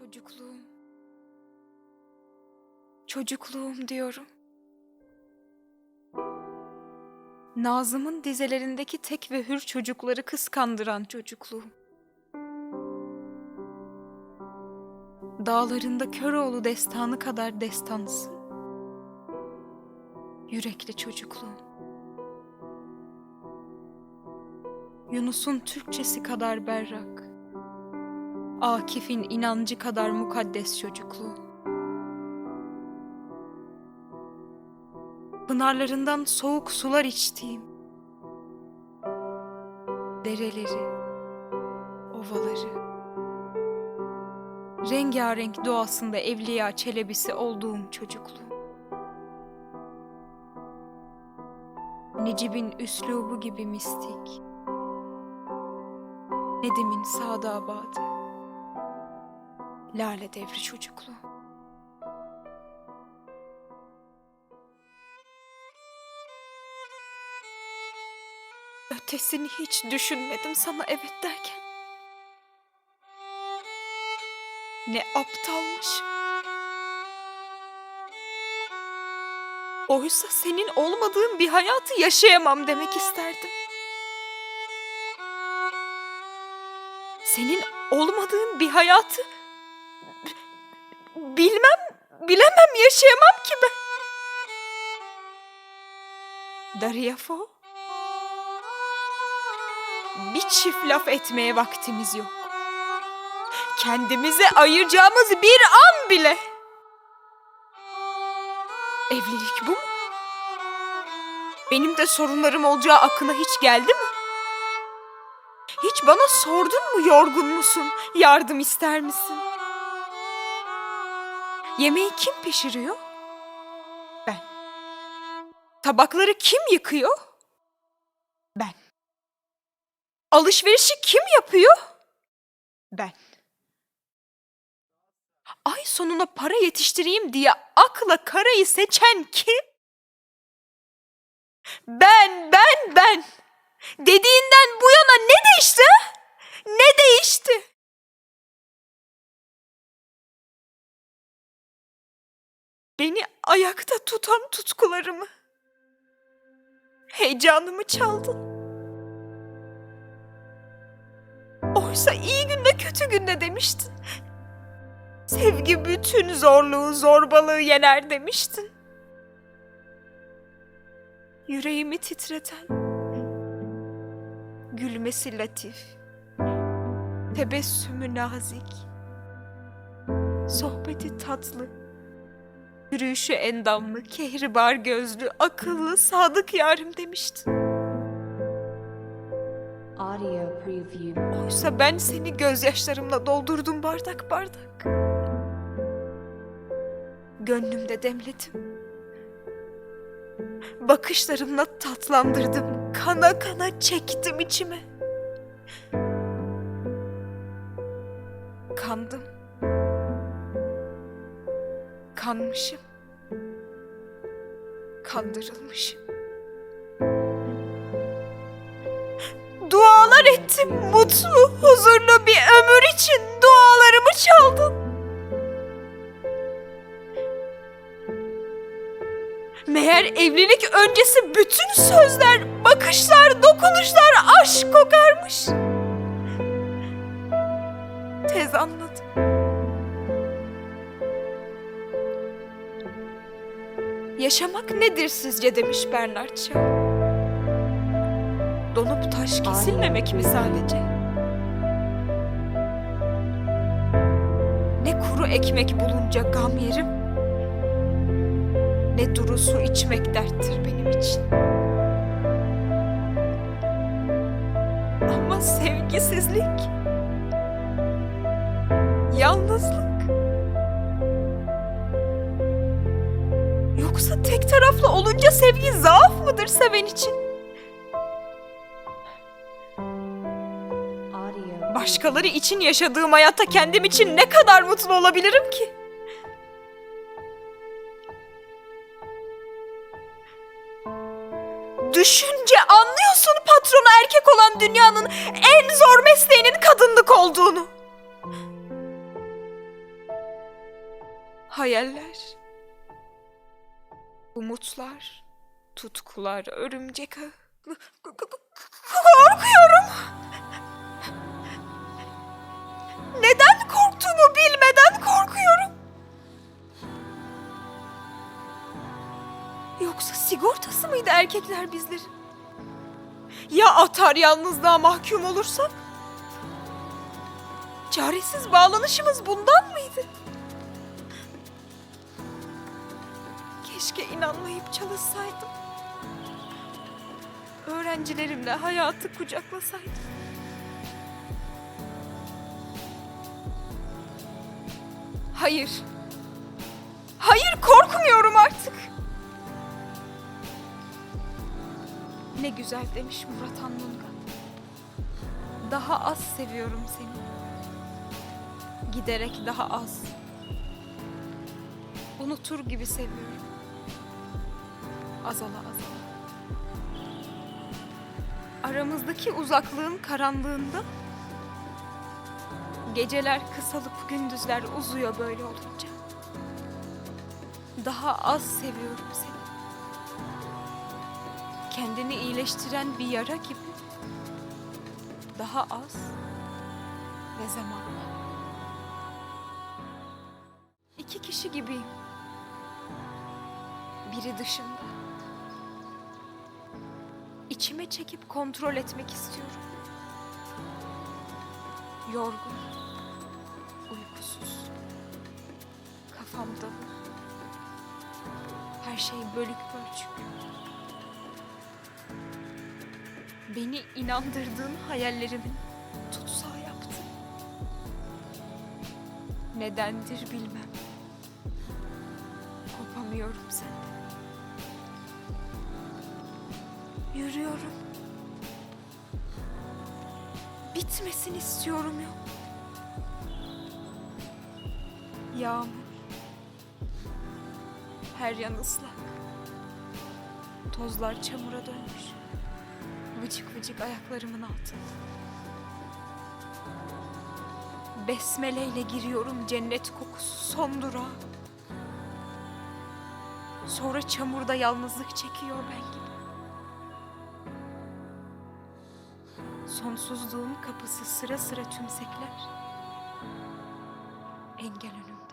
Çocukluğum. Çocukluğum diyorum. Nazım'ın dizelerindeki tek ve hür çocukları kıskandıran çocukluğum. Dağlarında Köroğlu destanı kadar destansı. Yürekli çocukluğum. Yunus'un Türkçesi kadar berrak. Akif'in inancı kadar mukaddes çocukluğu. Pınarlarından soğuk sular içtiğim. Dereleri, ovaları. Rengarenk doğasında evliya çelebisi olduğum çocukluğu. Necip'in üslubu gibi mistik. Nedim'in sadabadı. Lale devri çocukluğu. Ötesini hiç düşünmedim sana evet derken. Ne aptalmışım. Oysa senin olmadığın bir hayatı yaşayamam demek isterdim. Senin olmadığın bir hayatı bilmem, bilemem, yaşayamam ki ben. Daryafo, bir çift laf etmeye vaktimiz yok. Kendimize ayıracağımız bir an bile. Evlilik bu mu? Benim de sorunlarım olacağı aklına hiç geldi mi? Hiç bana sordun mu yorgun musun? Yardım ister misin? Yemeği kim pişiriyor? Ben. Tabakları kim yıkıyor? Ben. Alışverişi kim yapıyor? Ben. Ay sonuna para yetiştireyim diye akla karayı seçen kim? Ben, ben, ben. Dediğinden bu yana ne değişti? Ne değişti? Beni ayakta tutan tutkularımı, heyecanımı çaldın. Oysa iyi günde kötü günde demiştin. Sevgi bütün zorluğu, zorbalığı yener demiştin. Yüreğimi titreten, gülmesi latif, tebessümü nazik, sohbeti tatlı, yürüyüşü endamlı, kehribar gözlü, akıllı, sadık yarim demiştin. Audio preview. Oysa ben seni gözyaşlarımla doldurdum bardak bardak. Gönlümde demledim. Bakışlarımla tatlandırdım. Kana kana çektim içime. Kandım. Kanmışım. Kandırılmışım. Dualar ettim mutlu, huzurlu bir ömür için dualarımı çaldın. Meğer evlilik öncesi bütün sözler, bakışlar, dokunuşlar aşk kokarmış. Tez anladım. Yaşamak nedir sizce demiş Bernard Shaw. Donup taş kesilmemek mi sadece? Ne kuru ekmek bulunca gam yerim, ne duru su içmek derttir benim için. Ama sevgisizlik, yalnızlık, yoksa tek taraflı olunca sevgi zaaf mıdır seven için? Başkaları için yaşadığım hayatta kendim için ne kadar mutlu olabilirim ki? Düşünce anlıyorsun patronu erkek olan dünyanın en zor mesleğinin kadınlık olduğunu. Hayaller. Umutlar. Tutkular, örümcek ağı. Korkuyorum. Neden korktuğumu bilmeden korkuyorum. Yoksa sigortası mıydı erkekler bizlerin? Ya atar yalnızlığa mahkum olursak? Çaresiz bağlanışımız bundan mıydı? Keşke inanmayıp çalışsaydım. Öğrencilerimle hayatı kucaklasaydım. Hayır. Hayır korkmuyorum artık. Ne güzel demiş Murat Anmunga. Daha az seviyorum seni. Giderek daha az. Unutur gibi seviyorum. Azala azala. Aramızdaki uzaklığın karanlığında geceler kısalıp gündüzler uzuyor böyle olunca. Daha az seviyorum seni. Kendini iyileştiren bir yara gibi daha az ve zamanla. İki kişi gibiyim. Biri dışında. İçime çekip kontrol etmek istiyorum. Yorgun, uykusuz, kafamda her şey bölük pörçük. Beni inandırdığın hayallerimin tutsağı yaptın. Nedendir bilmem. Kopamıyorum senden. Yürüyorum. Bitmesin istiyorum yok. Yağmur. Her yan ıslak. Tozlar çamura dönmüş. Vıcık vıcık ayaklarımın altında. Besmeleyle giriyorum cennet kokusu son durağa. Sonra çamurda yalnızlık çekiyor ben gibi. Sonsuzluğun kapısı sıra sıra tümsekler. Engel önü.